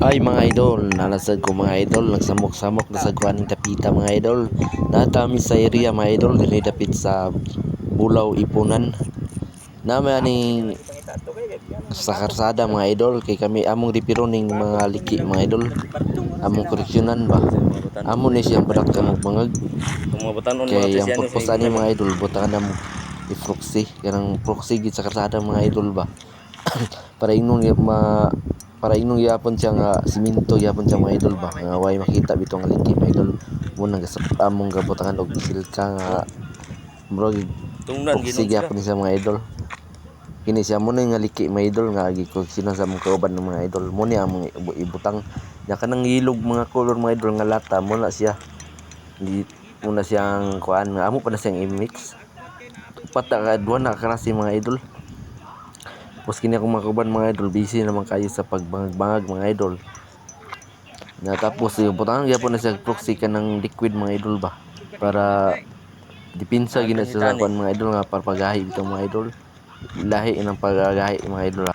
Ay mga idol, nalasad ko mga idol, nagsamok-samok na sa kuaning tapita mga idol. Natami sa area mga idol, dili dapit sa Bulaw Ipunan. Nama ni sa karsada mga idol kay kami among ripiro ning mga liki mga idol. Among koreksyonan ba. Amo ni siyang padak ka mga kay ang purpose ani mga idol butangan na mo i-proxy kanang proxy gid sa karsada mga idol ba. para ingon ya- ma para inong yapon siya nga siminto yapon siya mga idol ba? Nga way makita bito nga liki mga idol? Muna nga sa among gabutangan og silka nga murag Tungdan proxy ginon yapon siya mga idol. Kini siya mo nga liki mga idol nga agi ko sino sa among kauban ng mga idol mo ni among ibu- ibutang. Nya kanang ilog mga color mga idol nga lata mo na siya. Di muna siyang kuan nga amo pa na siyang i-mix. Upat na ka duha na karasi mga idol tapos kini akong mga kauban mga idol busy naman kayo sa pagbangag-bangag mga idol. Na tapos yung butangan gyapon na siya proxy ka ng liquid mga idol ba? Para dipinsa gina sa mga idol nga para pagahi bitaw mga idol. Lahi ng pagagahi mga idol